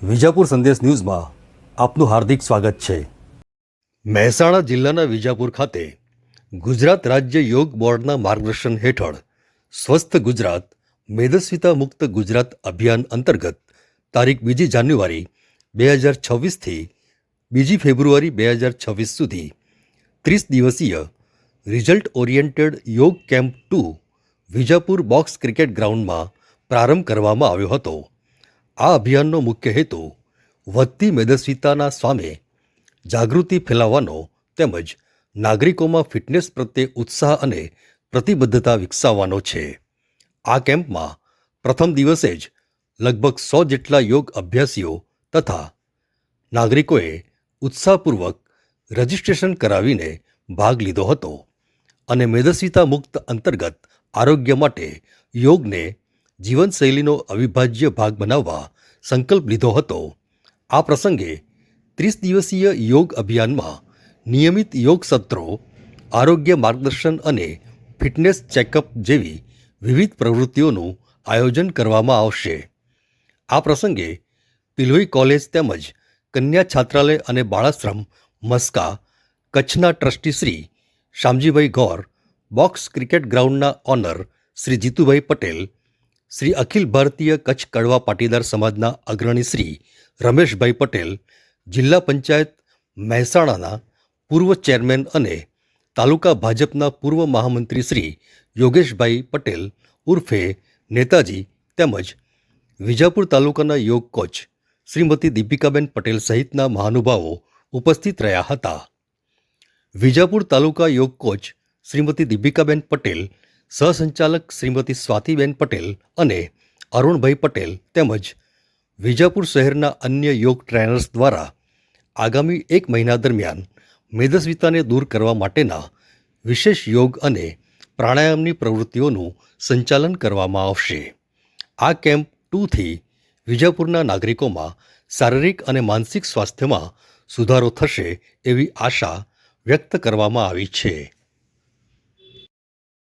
વિજાપુર સંદેશ ન્યૂઝમાં આપનું હાર્દિક સ્વાગત છે. મહેસાણા જિલ્લાના વિજાપુર ખાતે ગુજરાત રાજ્ય યોગ બોર્ડના માર્ગદર્શન હેઠળ સ્વસ્થ ગુજરાત, મેદસ્વીતા મુક્ત ગુજરાત અભિયાન અંતર્ગત તારીખ બીજી જાન્યુઆરી બે હજાર છવ્વીસથી બીજી ફેબ્રુઆરી બે હજાર છવ્વીસ સુધી ત્રીસ દિવસીય રિઝલ્ટ ઓરિએન્ટેડ યોગ camp to Vijapur box cricket ગ્રાઉન્ડમાં પ્રારંભ કરવામાં આવ્યો હતો. આ અભિયાનનો મુખ્ય હેતુ વધતી મેદસ્વીતાના સામે જાગૃતિ ફેલાવવાનો તેમજ નાગરિકોમાં ફિટનેસ પ્રત્યે ઉત્સાહ અને પ્રતિબદ્ધતા વિકસાવવાનો છે. આ કેમ્પમાં પ્રથમ દિવસે જ લગભગ સો જેટલા યોગ અભ્યાસીઓ તથા નાગરિકોએ ઉત્સાહપૂર્વક રજિસ્ટ્રેશન કરાવીને ભાગ લીધો હતો અને મેદસ્વીતા મુક્ત અંતર્ગત આરોગ્ય માટે યોગને જીવનશૈલીનો અવિભાજ્ય ભાગ બનાવવા સંકલ્પ લીધો હતો. આ પ્રસંગે ત્રીસ દિવસીય યોગ અભિયાનમાં નિયમિત યોગ સત્રો, આરોગ્ય માર્ગદર્શન અને ફિટનેસ ચેકઅપ જેવી વિવિધ પ્રવૃત્તિઓનું આયોજન કરવામાં આવશે. આ પ્રસંગે પિલોઈ કોલેજ તેમજ કન્યા છાત્રાલય અને બાળાશ્રમ મસ્કા, કચ્છના trustee Shri Shamjibhai Gaur, box cricket ગ્રાઉન્ડના owner Shri Jitubhai Patel Shri Akhil Bharatiya Kutch કડવા પાટીદાર સમાજના અગ્રણી શ્રી રમેશભાઈ પટેલ, જિલ્લા પંચાયત મહેસાણાના પૂર્વ ચેરમેન અને તાલુકા ભાજપના પૂર્વ મહામંત્રી શ્રી યોગેશભાઈ પટેલ ઉર્ફે નેતાજી તેમજ વિજાપુર તાલુકાના યોગ કોચ શ્રીમતી દીપિકાબેન પટેલ સહિતના મહાનુભાવો ઉપસ્થિત રહ્યા હતા. વિજાપુર તાલુકા યોગ કોચ શ્રીમતી દીપિકાબેન પટેલ સહસંચાલક શ્રીમતી સ્વાતિબેન પટેલ અને અરુણભાઈ પટેલ તેમજ વિજાપુર શહેરના અન્ય યોગ ટ્રેનર્સ દ્વારા આગામી એક મહિના દરમિયાન મેદસ્વીતાને દૂર કરવા માટેના વિશેષ યોગ અને પ્રાણાયામની પ્રવૃત્તિઓનું સંચાલન કરવામાં આવશે. આ કેમ્પ ટુથી વિજાપુરના નાગરિકોમાં શારીરિક અને માનસિક સ્વાસ્થ્યમાં સુધારો થશે એવી આશા વ્યક્ત કરવામાં આવી છે.